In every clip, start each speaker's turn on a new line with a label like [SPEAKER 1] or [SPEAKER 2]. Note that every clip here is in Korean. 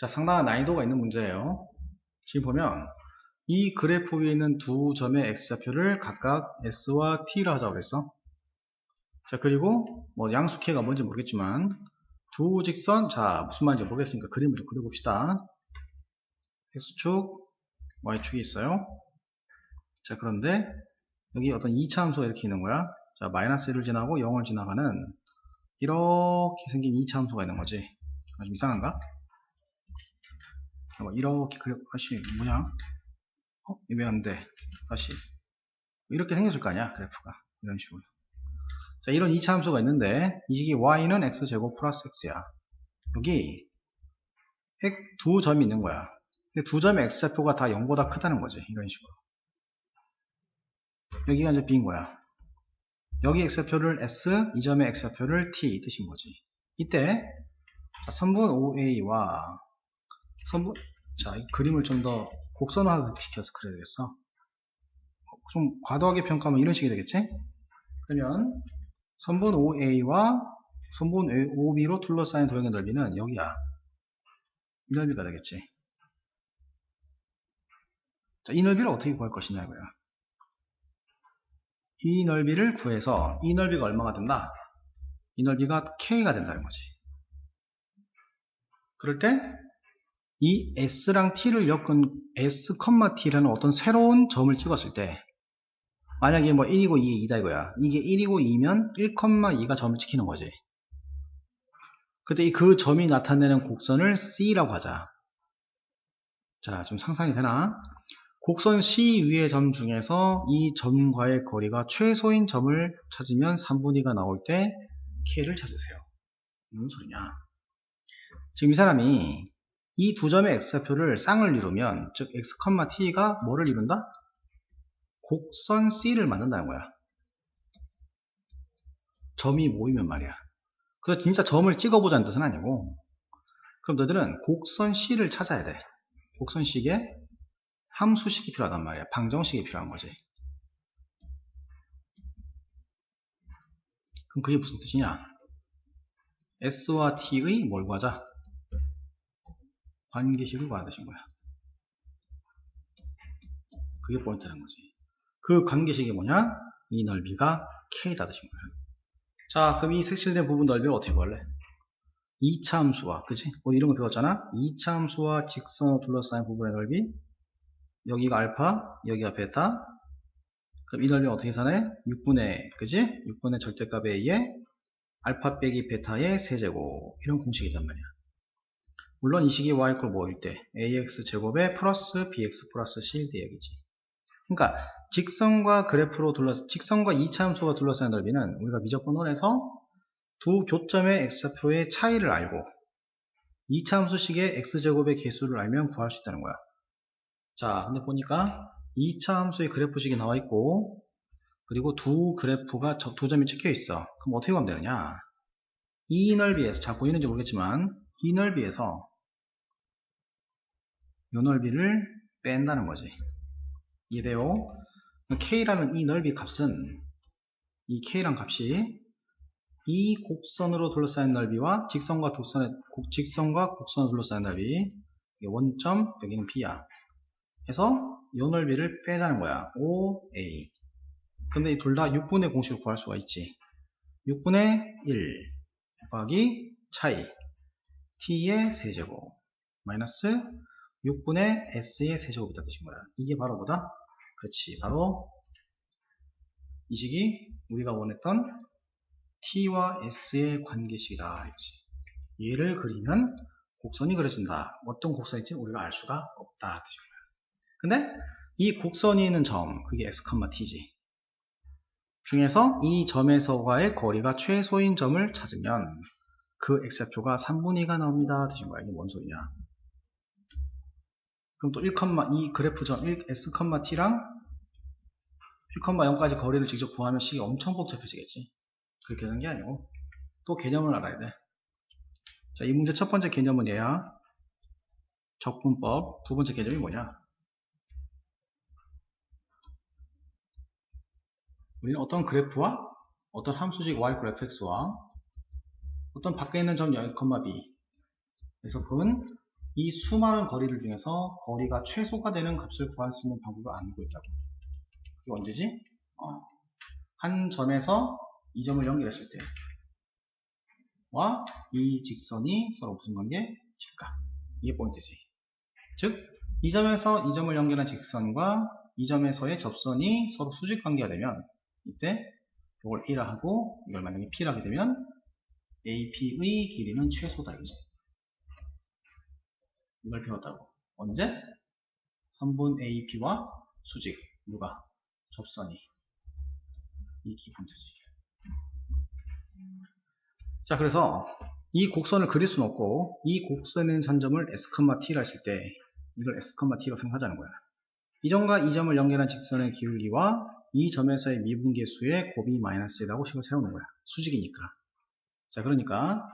[SPEAKER 1] 자, 상당한 난이도가 있는 문제예요. 지금 보면 이 그래프 위에 있는 두 점의 x좌표를 각각 s와 t로 하자고 그랬어. 자, 그리고 뭐 양수키가 뭔지 모르겠지만 두 직선, 자, 무슨 말인지 모르겠으니까 그림을 좀 그려봅시다. x축, y축이 있어요. 자, 그런데 여기 어떤 2차 함수가 이렇게 있는 거야. 자, 마이너스 1을 지나고 0을 지나가는 이렇게 생긴 2차 함수가 있는 거지. 아, 좀 이상한가? 뭐 이렇게 그려, 다시, 뭐냐? 어? 왜 안 돼? 다시. 이렇게 생겼을 거 아니야, 그래프가. 이런 식으로. 자, 이런 2차 함수가 있는데, 이게 y는 x제곱 플러스 x야. 여기, 두 점이 있는 거야. 두 점의 x좌표가 다 0보다 크다는 거지. 이런 식으로. 여기가 이제 b인 거야. 여기 x좌표를 s, 이 점의 x좌표를 t 이 뜻인 거지. 이때, 자, 선분 OA와 선분, 자, 이 그림을 좀 더 곡선화 시켜서 그려야 되겠어. 좀 과도하게 평가하면 이런 식이 되겠지? 그러면 선분 OA와 선분 OB로 둘러싸인 도형의 넓이는 여기야. 이 넓이가 되겠지. 자, 이 넓이를 어떻게 구할 것이냐 이거야. 이 넓이를 구해서 이 넓이가 얼마가 된다? 이 넓이가 K가 된다는 거지. 그럴 때 이 S랑 T를 엮은 S, T라는 어떤 새로운 점을 찍었을 때 만약에 뭐 1이고 2에 2다 이거야. 이게 1이고 2면 1,2가 점을 찍히는 거지. 그때 그 점이 나타내는 곡선을 C라고 하자. 자, 좀 상상이 되나? 곡선 C 위의 점 중에서 이 점과의 거리가 최소인 점을 찾으면 3분의 2가 나올 때 K를 찾으세요. 무슨 소리냐? 지금 이 사람이 이 두 점의 x좌표를 쌍을 이루면 즉 x, t가 뭐를 이룬다? 곡선 C를 만든다는 거야. 점이 모이면 말이야. 그래서 진짜 점을 찍어보자는 뜻은 아니고 그럼 너희들은 곡선 C를 찾아야 돼. 곡선 C에 함수식이 필요하단 말이야. 방정식이 필요한 거지. 그럼 그게 무슨 뜻이냐? S와 T의 뭘 구하자? 관계식을 뜻인 거야. 그게 포인트라는 거지. 그 관계식이 뭐냐? 이 넓이가 K다 뜻인 거야. 자, 그럼 이 색칠된 부분 넓이를 어떻게 구할래? 2차 함수와, 그치? 우리 이런 거 배웠잖아? 2차 함수와 직선으로 둘러싸인 부분의 넓이, 여기가 알파, 여기가 베타. 그럼 이 넓이는 어떻게 계산해? 6분의, 그지? 6분의 절대값에 의해 알파 빼기 베타의 세제곱. 이런 공식이란 말이야. 물론 이 식이 y 이퀄 뭐일 때? ax 제곱에 플러스 bx 플러스 때 얘기지. 그러니까 직선과 그래프로 둘러 직선과 2차 함수가 둘러싸인 넓이는 우리가 미적분원에서 두 교점의 x좌표의 차이를 알고 2차 함수식의 x제곱의 개수를 알면 구할 수 있다는 거야. 자, 근데 보니까 2차 함수의 그래프식이 나와 있고 그리고 두 그래프가 두 점이 찍혀 있어. 그럼 어떻게 하면 되느냐? 이 넓이에서 잘 보이는지 모르겠지만 이 넓이에서 이 넓이를 뺀다는 거지. 이해돼요? K라는 이 넓이 값은 이 K란 값이 이 곡선으로 둘러싸인 넓이와 직선과 곡선의 직선과 곡선으로 둘러싸인 넓이 원점 여기는 B야. 해서 이 넓이를 빼자는 거야. OA. 근데 이 둘 다 6분의 공식을 구할 수가 있지. 6분의 1 곱하기 차이 t의 세제곱 마이너스 6분의 s의 세제곱이다 뜻인 거야. 이게 바로 뭐다? 그렇지. 바로 이 식이 우리가 원했던 t와 s의 관계식이다. 이거지. 얘를 그리면 곡선이 그려진다. 어떤 곡선인지 우리가 알 수가 없다. 뜻인 거야. 근데 이 곡선이 있는 점, 그게 x, t지. 중에서 이 점에서와의 거리가 최소인 점을 찾으면 그 x좌표가 3분의 2가 나옵니다. 뜻인 거야. 이게 뭔 소리냐. 그럼 또 1, 이 그래프 점 1, s, t랑 1,0까지 거리를 직접 구하면 식이 엄청 복잡해지겠지. 그렇게 되는 게 아니고 또 개념을 알아야 돼. 자, 이 문제 첫 번째 개념은 얘야. 적분법. 두 번째 개념이 뭐냐? 우리는 어떤 그래프와 어떤 함수식 y fx와 어떤 밖에 있는 점 0, b 에서 그건 이 수많은 거리들 중에서 거리가 최소가 되는 값을 구할 수 있는 방법을 알고 있다고. 그게 언제지? 어, 한 점에서 이 점을 연결했을 때. 와, 이 직선이 서로 무슨 관계? 직각. 이게 포인트지. 즉, 이 점에서 이 점을 연결한 직선과 이 점에서의 접선이 서로 수직 관계가 되면 이때 이걸 1라 하고 이걸 만약에 P라 하게 되면 AP의 길이는 최소다 이거지. 이걸 배웠다고. 언제? 선분 AP와 수직 누가? 접선이 이 기본트지. 자 그래서 이 곡선을 그릴 수는 없고 이 곡선의 산점을 S, T라 했을 때 이걸 S, T로 생각하자는 거야. 이 점과 이 점을 연결한 직선의 기울기와 이 점에서의 미분계수의 곱이 마이너스라고 식을 세우는 거야. 수직이니까. 자, 그러니까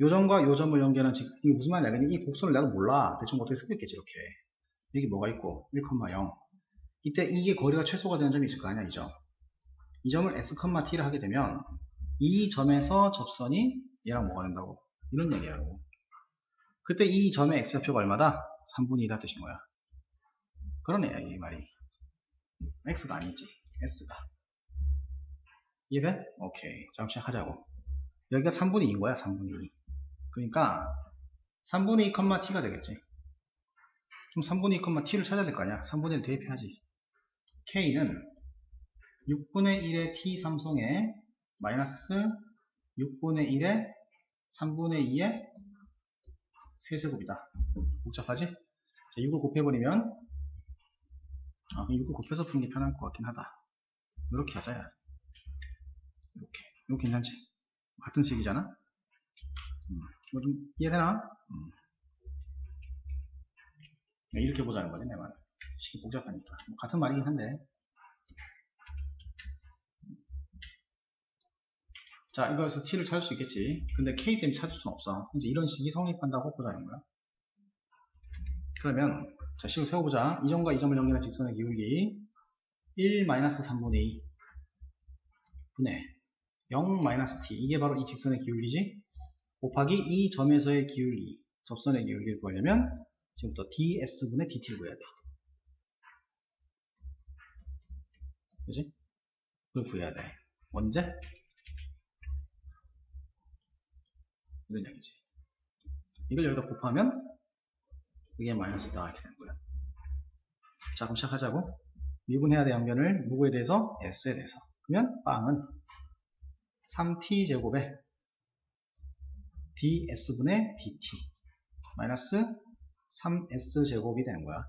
[SPEAKER 1] 요 점과 요 점을 연결한 직 이게 무슨 말이냐? 그냥 이 곡선을 내가 몰라. 대충 어떻게 쓰겠지 이렇게. 여기 뭐가 있고 1,0 이때 이게 거리가 최소가 되는 점이 있을 거 아니야, 이 점. 이 점을 S, T를 하게 되면 이 점에서 접선이 얘랑 뭐가 된다고? 이런 얘기라고. 그때 이 점의 X좌표가 얼마다? 3분의 2다 뜻인 거야. 그러네, 이 말이. X가 아니지. S가. 이해돼? 오케이. 자, 시작하자고. 여기가 3분의 2인 거야, 3분의 2. 그러니까, 3분의 2, t가 되겠지. 그럼 3분의 2, t를 찾아야 될 거 아니야? 3분의 1 대입해야지. k는 6분의 1의 t 삼성에 마이너스 6분의 1의 3분의 2의 세제곱이다. 복잡하지? 자, 6을 곱해버리면 아, 6을 곱해서 푸는 게 편할 것 같긴 하다. 이렇게 하자, 야. 이렇게. 이거 괜찮지? 같은 식이잖아? 음, 이거 좀 이해되나? 음. 이렇게 보자는 거지, 내 말은. 식이 복잡하니까. 뭐 같은 말이긴 한데. 자, 이거에서 t를 찾을 수 있겠지. 근데 k 때문에 찾을 수는 없어. 이제 이런 식이 성립한다고 보자는 거야. 그러면, 자, 식을 세워보자. 이 점과 이 점을 연결한 직선의 기울기 1-3분의 2 분의 0-t. 이게 바로 이 직선의 기울기지. 곱하기 이 점에서의 기울기, 접선의 기울기를 구하려면 지금부터 ds분의 dt를 구해야 돼. 그지? 그걸 구해야 돼. 언제? 이런 얘기지. 이걸 여기다 곱하면 이게 마이너스다 이렇게 되는 거야. 자 그럼 시작하자고. 미분해야 될 양변을 누구에 대해서? s에 대해서. 그러면 빵은 3t제곱에 ds분의 dt 마이너스 3s제곱이 되는 거야.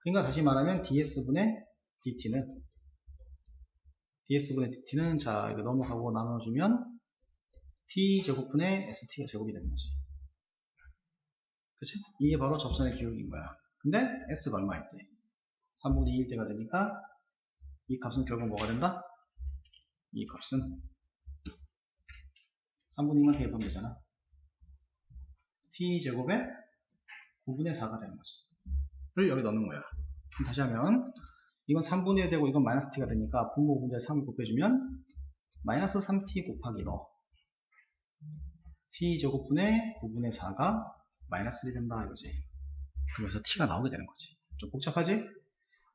[SPEAKER 1] 그러니까 다시 말하면 ds분의 dt는 ds분의 dt는 자 이거 넘어가고 나눠주면 t제곱분의 st가 제곱이 되는 거지. 그치? 이게 바로 접선의 기울기인 거야. 근데 s가 얼마일 때? 3분의 2일 때가 되니까 이 값은 결국 뭐가 된다? 이 값은 3분의 2만 대입하면 되잖아. t제곱에 9분의 4가 되는 거지. 를 여기 넣는 거야. 그럼 다시 하면 이건 3분의 1 되고 이건 마이너스 t가 되니까 분모 분자 3을 곱해주면 마이너스 3t 곱하기 너 t제곱분의 9분의 4가 마이너스 1이 된다 이거지. 그래서 t가 나오게 되는 거지. 좀 복잡하지?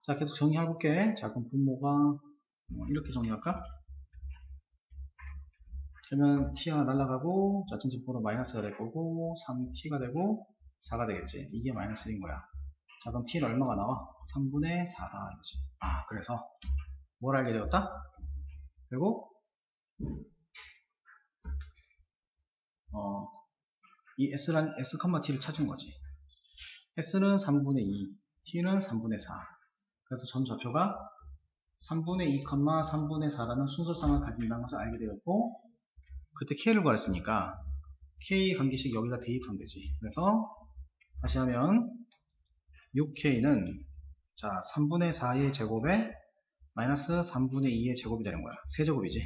[SPEAKER 1] 자 계속 정리해볼게. 자 그럼 분모가 뭐 이렇게 정리할까? 그러면 t가 날라가고 자 전체분모로 마이너스가 될 거고 3t가 되고 4가 되겠지. 이게 마이너스 1인 거야. 자 그럼 t는 얼마가 나와? 3분의 4다 이거지. 아 그래서 뭘 알게 되었다? 그리고 어, 이 s란 s, t를 찾은 거지. s는 3분의 2, t는 3분의 4. 그래서 전 좌표가 3분의 2, 3분의 4라는 순서상을 가진다는 것을 알게 되었고, 그때 k를 구했으니까 k 관계식 여기다 대입하면 되지. 그래서 다시 하면 6k는 자 3분의 4의 제곱에 마이너스 3분의 2의 제곱이 되는 거야. 세제곱이지.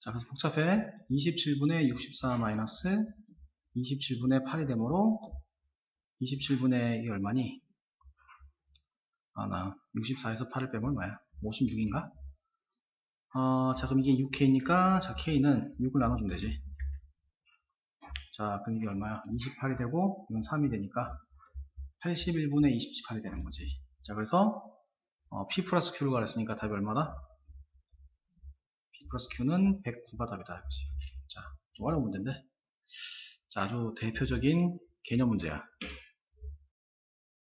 [SPEAKER 1] 자, 그래서 복잡해. 27분의 64 마이너스 27분의 8이 되므로 27분의 이 얼마니? 아, 나 64에서 8을 빼면 얼마야? 56인가? 어, 자, 그럼 이게 6K니까, 자, K는 6을 나눠주면 되지. 자, 그럼 이게 얼마야? 28이 되고, 이건 3이 되니까, 81분의 28이 되는 거지. 자, 그래서, 어, P 플러스 Q를 가렸으니까 답이 얼마다? P 플러스 Q는 109가 답이다. 이거지. 자, 좀 어려운 문제인데. 자, 아주 대표적인 개념 문제야.